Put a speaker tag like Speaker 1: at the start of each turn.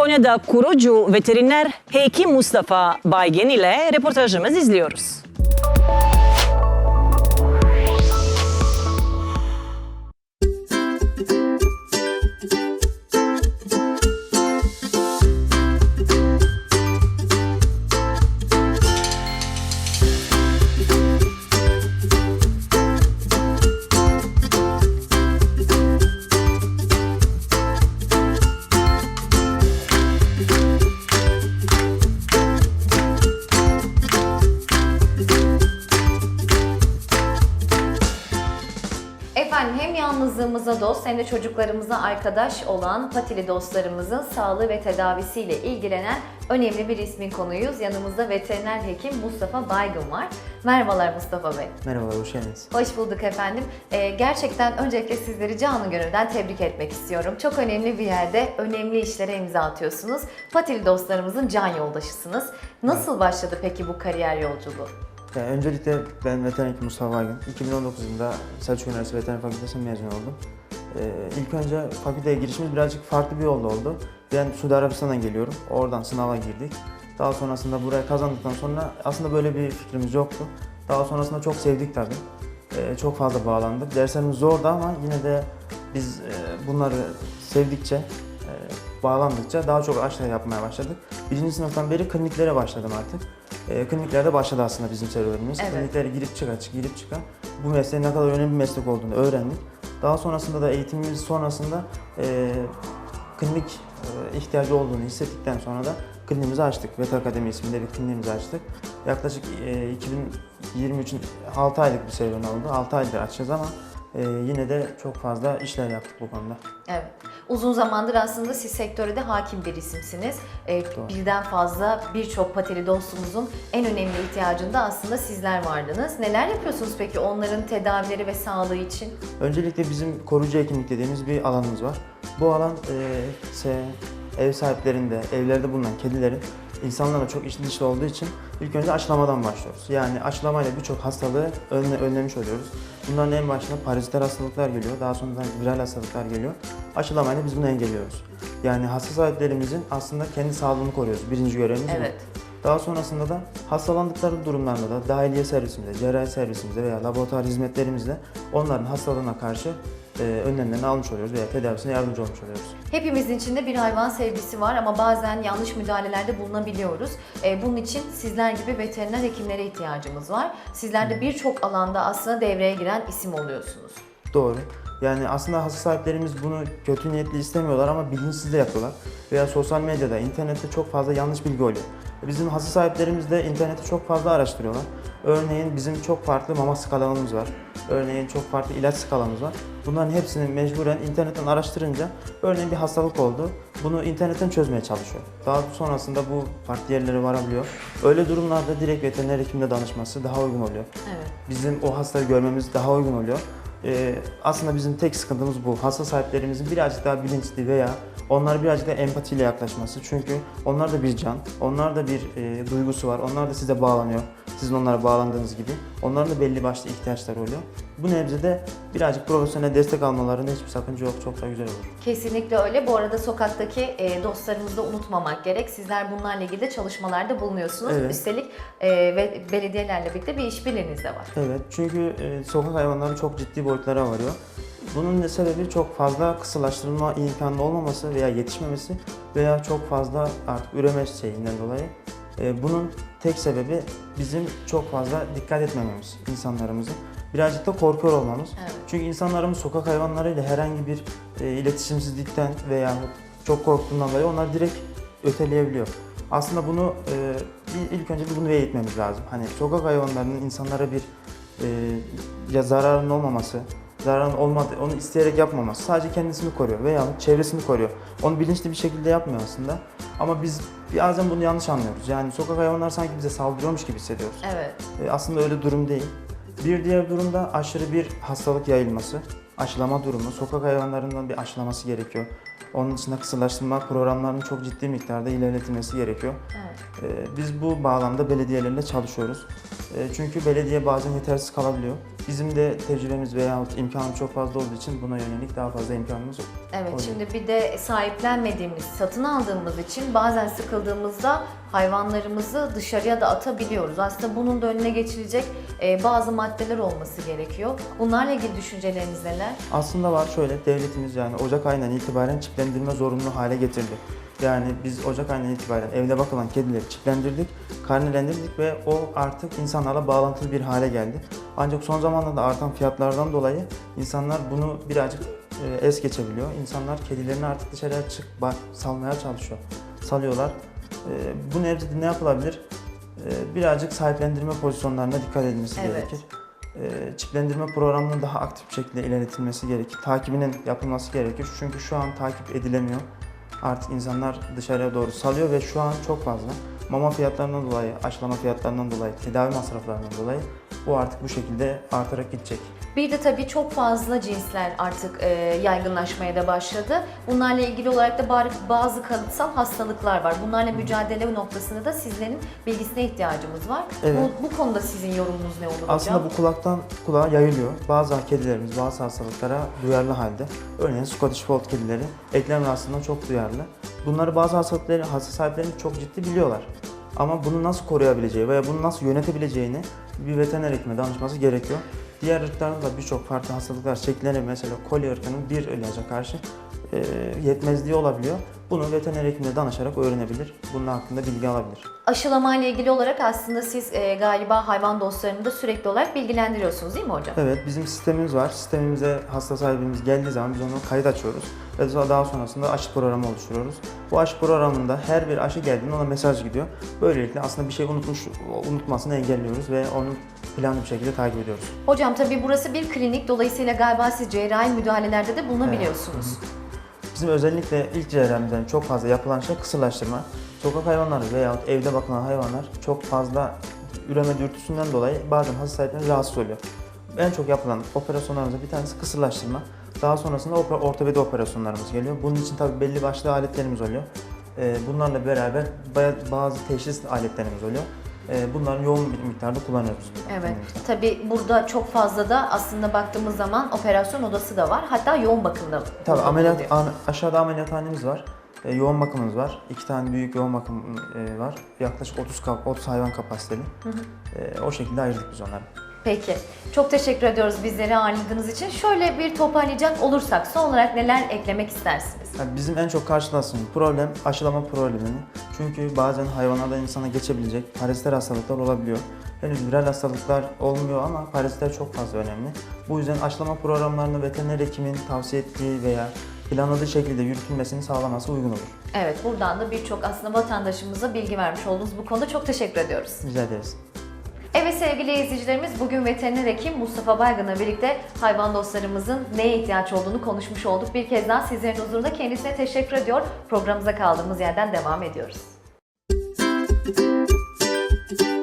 Speaker 1: Konya'da kurucu veteriner Hekim Mustafa Baygen ile reportajımızı izliyoruz.
Speaker 2: Yalnızlığımıza dost hem de çocuklarımıza arkadaş olan patili dostlarımızın sağlığı ve tedavisiyle ilgilenen önemli bir ismin konuyuz. Yanımızda veteriner hekim Mustafa Baygın var. Merhabalar Mustafa Bey.
Speaker 3: Merhabalar, hoş geldiniz.
Speaker 2: Hoş bulduk efendim. Ee, gerçekten öncelikle sizleri canı gönülden tebrik etmek istiyorum. Çok önemli bir yerde önemli işlere imza atıyorsunuz. Patili dostlarımızın can yoldaşısınız. Nasıl başladı peki bu kariyer yolculuğu?
Speaker 3: Yani öncelikle ben veteriner hekim Mustafa Baygın. 2019 yılında Selçuk Üniversitesi Veteriner Fakültesi'nden mezun oldum. Ee, ilk önce fakülteye girişimiz birazcık farklı bir yolda oldu. Ben Suudi Arabistan'dan geliyorum. Oradan sınava girdik. Daha sonrasında buraya kazandıktan sonra aslında böyle bir fikrimiz yoktu. Daha sonrasında çok sevdik tabii. Ee, çok fazla bağlandık. Derslerimiz zordu ama yine de biz e, bunları sevdikçe, e, bağlandıkça daha çok aşağı yapmaya başladık. Birinci sınıftan beri kliniklere başladım artık. E, kliniklerde başladı aslında bizim serüvenimiz.
Speaker 2: Evet.
Speaker 3: Kliniklere girip çıka, çık, girip çıka bu mesleğin ne kadar önemli bir meslek olduğunu öğrendik. Daha sonrasında da eğitimimiz sonrasında e, klinik e, ihtiyacı olduğunu hissettikten sonra da kliniğimizi açtık. Vet Akademi isminde bir kliniğimizi açtık. Yaklaşık e, 2023'ün 6 aylık bir serüven oldu. 6 aydır açacağız ama e, yine de çok fazla işler yaptık bu konuda.
Speaker 2: Evet. Uzun zamandır aslında siz sektöre de hakim bir isimsiniz.
Speaker 3: Doğru.
Speaker 2: birden fazla birçok patili dostumuzun en önemli ihtiyacında aslında sizler vardınız. Neler yapıyorsunuz peki onların tedavileri ve sağlığı için?
Speaker 3: Öncelikle bizim koruyucu hekimlik dediğimiz bir alanımız var. Bu alan e, ev sahiplerinde, evlerde bulunan kedilerin insanlarla çok içli dışlı olduğu için ilk önce aşılamadan başlıyoruz. Yani aşılamayla birçok hastalığı önle, önlemiş oluyoruz. Bunların en başında paraziter hastalıklar geliyor, daha sonra viral hastalıklar geliyor. Aşılamayla biz bunu engelliyoruz. Yani hasta sahiplerimizin aslında kendi sağlığını koruyoruz. Birinci görevimiz bu.
Speaker 2: Evet.
Speaker 3: Daha sonrasında da hastalandıkları durumlarda da dahiliye servisimizde, cerrahi servisimizde veya laboratuvar hizmetlerimizle onların hastalığına karşı e, önlemlerini almış oluyoruz veya tedavisine yardımcı olmuş oluyoruz.
Speaker 2: Hepimizin içinde bir hayvan sevgisi var ama bazen yanlış müdahalelerde bulunabiliyoruz. Ee, bunun için sizler gibi veteriner hekimlere ihtiyacımız var. Sizler de birçok alanda aslında devreye giren isim oluyorsunuz.
Speaker 3: Doğru. Yani aslında hasta sahiplerimiz bunu kötü niyetli istemiyorlar ama bilinçsiz de yapıyorlar. Veya sosyal medyada, internette çok fazla yanlış bilgi oluyor. Bizim hasta sahiplerimiz de internette çok fazla araştırıyorlar. Örneğin bizim çok farklı mama skalamız var. Örneğin çok farklı ilaç skalamız var. Bunların hepsini mecburen internetten araştırınca örneğin bir hastalık oldu. Bunu internetten çözmeye çalışıyor. Daha sonrasında bu farklı yerlere varabiliyor. Öyle durumlarda direkt veteriner hekimle danışması daha uygun oluyor.
Speaker 2: Evet.
Speaker 3: Bizim o hastayı görmemiz daha uygun oluyor. Ee, aslında bizim tek sıkıntımız bu. Hasta sahiplerimizin birazcık daha bilinçli veya onlar birazcık da empatiyle yaklaşması. Çünkü onlar da bir can, onlar da bir e, duygusu var. Onlar da size bağlanıyor. Sizin onlara bağlandığınız gibi. Onların da belli başlı ihtiyaçları oluyor. Bu nebzede birazcık profesyonel destek almalarında hiçbir sakınca yok. Çok da güzel olur.
Speaker 2: Kesinlikle öyle. Bu arada sokaktaki e, dostlarımızı da unutmamak gerek. Sizler bunlarla ilgili de çalışmalarda bulunuyorsunuz.
Speaker 3: Evet.
Speaker 2: Üstelik e, ve belediyelerle birlikte bir işbirliğiniz de var.
Speaker 3: Evet çünkü e, sokak hayvanları çok ciddi boyutlara varıyor. Bunun da sebebi çok fazla kısırlaştırılma imkanı olmaması veya yetişmemesi veya çok fazla artık üreme şeyinden dolayı. E, bunun tek sebebi bizim çok fazla dikkat etmememiz insanlarımızın. Birazcık da korkuyor olmamız.
Speaker 2: Evet.
Speaker 3: Çünkü insanlarımız sokak hayvanlarıyla herhangi bir e, iletişimsizlikten veya çok korktuğundan dolayı onlar direkt öteleyebiliyor. Aslında bunu e, ilk önce bunu eğitmemiz lazım. Hani sokak hayvanlarının insanlara bir e, ya zararının olmaması, zararın olmadı, onu isteyerek yapmaması. Sadece kendisini koruyor veya çevresini koruyor. Onu bilinçli bir şekilde yapmıyor aslında. Ama biz bazen bunu yanlış anlıyoruz. Yani sokak hayvanlar sanki bize saldırıyormuş gibi hissediyoruz.
Speaker 2: Evet.
Speaker 3: E, Aslında öyle durum değil. Bir diğer durum da aşırı bir hastalık yayılması, aşılama durumu. Sokak hayvanlarından bir aşılaması gerekiyor. Onun dışında kısırlaştırma programlarının çok ciddi miktarda ilerletilmesi gerekiyor.
Speaker 2: Evet.
Speaker 3: Ee, Biz bu bağlamda belediyelerle çalışıyoruz. Ee, Çünkü belediye bazen yetersiz kalabiliyor. Bizim de tecrübemiz veya imkanımız çok fazla olduğu için buna yönelik daha fazla imkanımız yok.
Speaker 2: Evet,
Speaker 3: Oluyor.
Speaker 2: şimdi bir de sahiplenmediğimiz, satın aldığımız için bazen sıkıldığımızda hayvanlarımızı dışarıya da atabiliyoruz. Aslında bunun da önüne geçilecek e, bazı maddeler olması gerekiyor. Bunlarla ilgili düşünceleriniz neler?
Speaker 3: Aslında var şöyle, devletimiz yani Ocak ayından itibaren çiplendirme zorunlu hale getirdi. Yani biz Ocak ayından itibaren evde bakılan kedileri çiplendirdik, karnelendirdik ve o artık insanlarla bağlantılı bir hale geldi. Ancak son zamanlarda artan fiyatlardan dolayı insanlar bunu birazcık e, es geçebiliyor. İnsanlar kedilerini artık dışarıya çık, bak, salmaya çalışıyor. Salıyorlar. E, bu nevzide ne yapılabilir? E, birazcık sahiplendirme pozisyonlarına dikkat edilmesi
Speaker 2: Evet.
Speaker 3: gerekir. E, çiplendirme programının daha aktif bir şekilde ilerletilmesi gerekir. Takibinin yapılması gerekir. Çünkü şu an takip edilemiyor. Artık insanlar dışarıya doğru salıyor ve şu an çok fazla mama fiyatlarından dolayı, aşılama fiyatlarından dolayı, tedavi masraflarından dolayı bu artık bu şekilde artarak gidecek.
Speaker 2: Bir de tabii çok fazla cinsler artık e, yaygınlaşmaya da başladı. Bunlarla ilgili olarak da bazı kalıtsal hastalıklar var. Bunlarla mücadele noktasında da sizlerin bilgisine ihtiyacımız var.
Speaker 3: Evet.
Speaker 2: Bu, bu konuda sizin yorumunuz ne olur hocam?
Speaker 3: Aslında bu kulaktan kulağa yayılıyor. Bazı kedilerimiz bazı hastalıklara duyarlı halde. Örneğin Scottish Fold kedileri eklem rahatsızlığına çok duyarlı. Bunları bazı hastalıkları, hasta sahiplerimiz çok ciddi biliyorlar. Ama bunu nasıl koruyabileceği veya bunu nasıl yönetebileceğini bir veteriner hekime danışması gerekiyor. Diğer ırklarda da birçok farklı hastalıklar şekilleri mesela kolye ırkının bir ilaca karşı yetmezliği olabiliyor. Bunu veteriner hekimine danışarak öğrenebilir. Bunun hakkında bilgi alabilir.
Speaker 2: Aşılama ile ilgili olarak aslında siz e, galiba hayvan dostlarını da sürekli olarak bilgilendiriyorsunuz değil mi hocam?
Speaker 3: Evet, bizim sistemimiz var. Sistemimize hasta sahibimiz geldiği zaman biz onu kayıt açıyoruz. Ve daha sonrasında aşı programı oluşturuyoruz. Bu aşı programında her bir aşı geldiğinde ona mesaj gidiyor. Böylelikle aslında bir şey unutmuş, unutmasını engelliyoruz ve onu planlı bir şekilde takip ediyoruz.
Speaker 2: Hocam tabii burası bir klinik dolayısıyla galiba siz cerrahi müdahalelerde de bulunabiliyorsunuz.
Speaker 3: Bizim özellikle ilk cerrahimizden çok fazla yapılan şey kısırlaştırma. Sokak hayvanları veya evde bakılan hayvanlar çok fazla üreme dürtüsünden dolayı bazen hasta sahipleri rahatsız oluyor. En çok yapılan operasyonlarımızda bir tanesi kısırlaştırma. Daha sonrasında ortopedi operasyonlarımız geliyor. Bunun için tabii belli başlı aletlerimiz oluyor. Ee, Bunlarla beraber bazı teşhis aletlerimiz oluyor. Ee, Bunların yoğun bir miktarda kullanıyoruz.
Speaker 2: Evet. Tabii burada çok fazla da aslında baktığımız zaman operasyon odası da var. Hatta yoğun bakımda.
Speaker 3: Tabii ameliyat an- aşağıda ameliyathanemiz var. E, yoğun bakımımız var. İki tane büyük yoğun bakım e, var. Yaklaşık 30 kap 30 hayvan kapasiteli. E, o şekilde ayırdık biz onları.
Speaker 2: Peki. Çok teşekkür ediyoruz bizleri ağırladığınız için. Şöyle bir toparlayacak olursak son olarak neler eklemek istersiniz?
Speaker 3: Yani bizim en çok karşılaştığımız problem aşılama problemini. Çünkü bazen hayvanlardan insana geçebilecek paraziter hastalıklar olabiliyor. Henüz viral hastalıklar olmuyor ama parazitler çok fazla önemli. Bu yüzden aşılama programlarını veteriner hekimin tavsiye ettiği veya planladığı şekilde yürütülmesini sağlaması uygun olur.
Speaker 2: Evet, buradan da birçok aslında vatandaşımıza bilgi vermiş oldunuz bu konuda. Çok teşekkür ediyoruz.
Speaker 3: Rica ederiz.
Speaker 2: Evet sevgili izleyicilerimiz bugün veteriner hekim Mustafa Baygın'la birlikte hayvan dostlarımızın neye ihtiyaç olduğunu konuşmuş olduk. Bir kez daha sizlerin huzurunda kendisine teşekkür ediyor. Programımıza kaldığımız yerden devam ediyoruz. Müzik